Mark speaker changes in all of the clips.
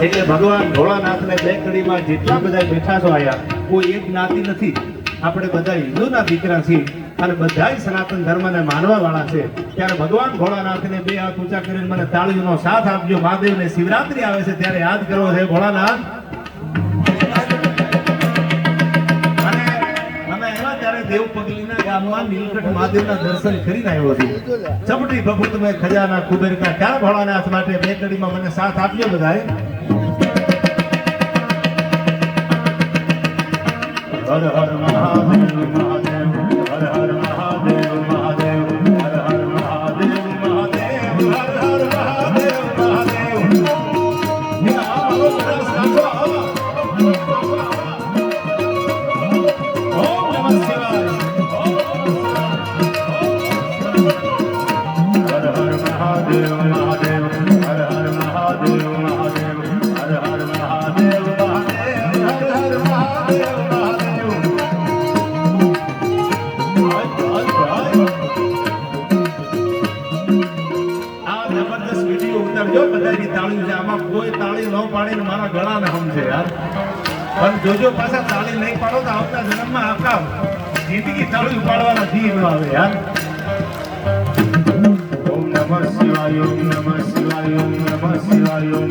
Speaker 1: એટલે ભગવાન ભોળાનાથને બે કડીમાં જેટલા બધા બેઠા છો આયા, કોઈ એક જ્ઞાતિ નથી. આપણે બધા હિન્દુના દીકરા છીએ અને બધા સનાતન ધર્મને માનવા વાળા છે. ત્યારે ભગવાન ભોળાનાથને બે હાથ ઊંચા કરીને મને તાળીઓનો સાથ આપજો. મહાદેવને શિવરાત્રી આવે છે ત્યારે યાદ કરવો છે ભોળાનાથ. અને અમે આવ્યા ત્યારે દેવ પગલીના ગામમાં નીલકંઠ મહાદેવના દર્શન કરીને આવ્યો છું ચપટી પ્રભુ તમે ખજાના કુબેર કા. ભોળાનાથ માટે બે કડીમાં મને સાથ આપજો બધાએ हर हर महादेव બધાની તાળી છે. આમાં કોઈ તાળી ન પાડીને મારા ગળાને સમજે યાર. પણ જોજો પાછા તાળી નહીં પાડો તો આવતા જન્મમાં આપણા જિંદગી તાળી પાડવાના જી ન આવે યાર. ઓમ નમઃ શિવાય, ઓમ નમઃ શિવાય, ઓમ નમઃ શિવાય, ઓમ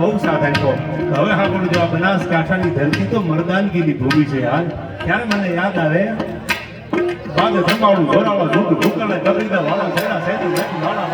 Speaker 1: બહુ સાધન છો હવે હા આપણું જો આ બનાસકાંઠાની ધરતી તો મરદાનગીની ભૂમિ છે યાર ત્યારે મને યાદ આવે, બાદ ધમાડું ધોરાવા ઝૂંટ ઢોકળે ગબરીદા વાળા સેરા સેતુ વાળા